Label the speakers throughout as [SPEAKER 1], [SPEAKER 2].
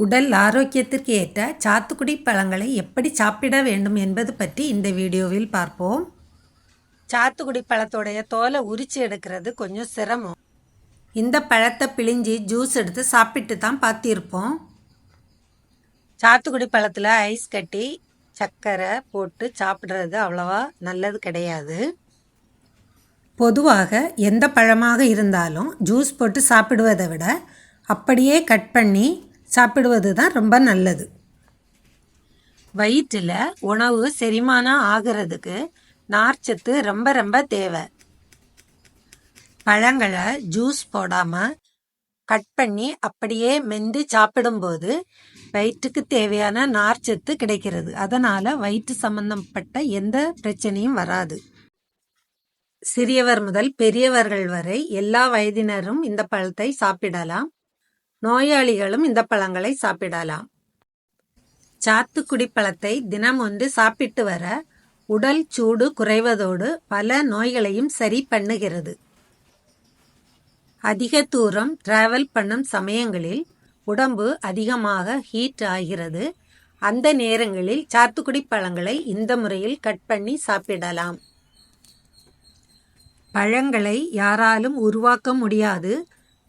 [SPEAKER 1] உடல் ஆரோக்கியத்திற்கு ஏற்ற சாத்துக்குடி பழங்களை எப்படி சாப்பிட வேண்டும் என்பது பற்றி இந்த வீடியோவில் பார்ப்போம். சாத்துக்குடி பழத்தோடைய தோலை உரிச்சு எடுக்கிறது கொஞ்சம் சிரமம். இந்த பழத்தை பிழிஞ்சி ஜூஸ் எடுத்து சாப்பிட்டு தான் பார்த்திருப்போம். சாத்துக்குடி பழத்தில் ஐஸ் கட்டி சர்க்கரை போட்டு சாப்பிட்றது அவ்வளவா நல்லது கிடையாது. பொதுவாக எந்த பழமாக இருந்தாலும் ஜூஸ் போட்டு சாப்பிடுவதை விட அப்படியே கட் பண்ணி சாப்பிடுவது தான் ரொம்ப நல்லது. வயிற்றில் உணவு செரிமானம் ஆகிறதுக்கு நார்ச்சத்து ரொம்ப ரொம்ப தேவை. பழங்களை ஜூஸ் போடாமல் கட் பண்ணி அப்படியே மென்று சாப்பிடும்போது வயிற்றுக்கு தேவையான நார்ச்சத்து கிடைக்கிறது. அதனால் வயிற்று சம்பந்தப்பட்ட எந்த பிரச்சனையும் வராது. சிறியவர் முதல் பெரியவர்கள் வரை எல்லா வயதினரும் இந்த பழத்தை சாப்பிடலாம். நோயாளிகளும் இந்த பழங்களை சாப்பிடலாம். சாத்துக்குடி பழத்தை தினம் ஒன்று சாப்பிட்டு வர உடல் சூடு குறைவதோடு பல நோய்களையும் சரி பண்ணுகிறது. அதிக தூரம் டிராவல் பண்ணும் சமயங்களில் உடம்பு அதிகமாக ஹீட் ஆகிறது. அந்த நேரங்களில் சாத்துக்குடி பழங்களை இந்த முறையில் கட் பண்ணி சாப்பிடலாம். பழங்களை யாராலும் உருவாக்க முடியாது.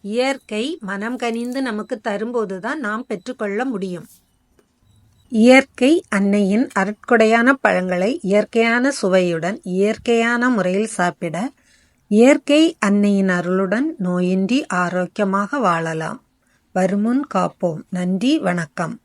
[SPEAKER 1] இயற்கை மனம் கனிந்து நமக்கு தரும்போது தான் நாம் பெற்றுக்கொள்ள முடியும். இயற்கை அன்னையின் அருட்கொடையான பழங்களை இயற்கையான சுவையுடன் இயற்கையான முறையில் சாப்பிட இயற்கை அன்னையின் அருளுடன் நோயின்றி ஆரோக்கியமாக வாழலாம். வருமுன் காப்போம். நன்றி வணக்கம்.